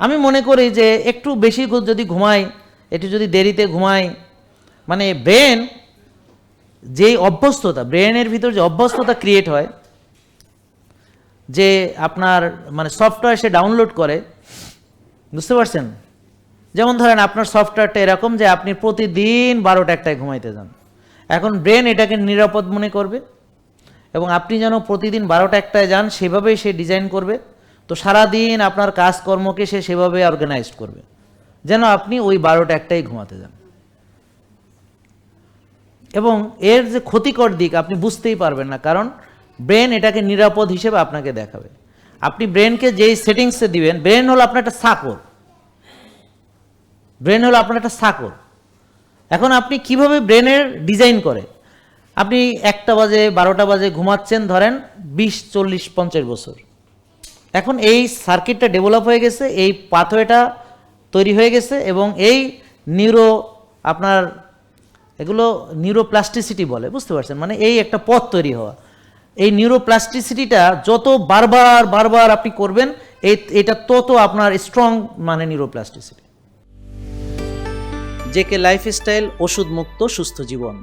আমি মনে করি যে একটু বেশি যদি ঘুমাই, একটু যদি দেরিতে ঘুমাই মানে ব্রেন যেই অভ্যস্ততা ব্রেনের ভিতর যে অভ্যস্ততা ক্রিয়েট হয়, যে আপনার মানে সফটওয়্যার সে ডাউনলোড করে, বুঝতে পারছেন? যেমন ধরেন আপনার সফটওয়্যারটা এরকম যে আপনি প্রতিদিন বারোটা একটায় ঘুমাইতে যান। এখন ব্রেন এটাকে নিরাপদ মনে করবে এবং আপনি যেন প্রতিদিন বারোটা একটায় যান, সেভাবেই সে ডিজাইন করবে। তো সারাদিন আপনার কাজকর্মকে সে সেভাবে অর্গানাইজ করবে। যেন আপনি ওই বারোটা একটাই ঘুমাতে যান। এবং এর যে ক্ষতিকর দিক, আপনি বুঝতেই পারবেন না, কারণ ব্রেন এটাকে নিরাপদ হিসেবে আপনাকে দেখাবে। আপনি ব্রেনকে যেই সেটিংসে দিবেন, ব্রেন হলো আপনার একটা সাকর। ব্রেন হলো আপনার একটা সাকর। এখন আপনি কীভাবে ব্রেনের ডিজাইন করে? আপনি একটা বাজে, বারোটা বাজে ঘুমাচ্ছেন ধরেন বিশ, চল্লিশ, পঞ্চাশ বছর। এখন এই সার্কিটটা ডেভেলপ হয়ে গেছে, এই পাথওয়েটা তৈরি হয়ে গেছে এবং এই নিউরো আপনার এগুলো নিউরোপ্লাস্টিসিটি বলে, বুঝতে পারছেন? মানে এই একটা পথ তৈরি হওয়া। এই নিউরোপ্লাস্টিসিটিটা যত বারবার বারবার আপনি করবেন, এই, এটা তত আপনার স্ট্রং মানে নিউরোপ্লাস্টিসিটি জেকে লাইফস্টাইল ওষুধ মুক্ত সুস্থ জীবন।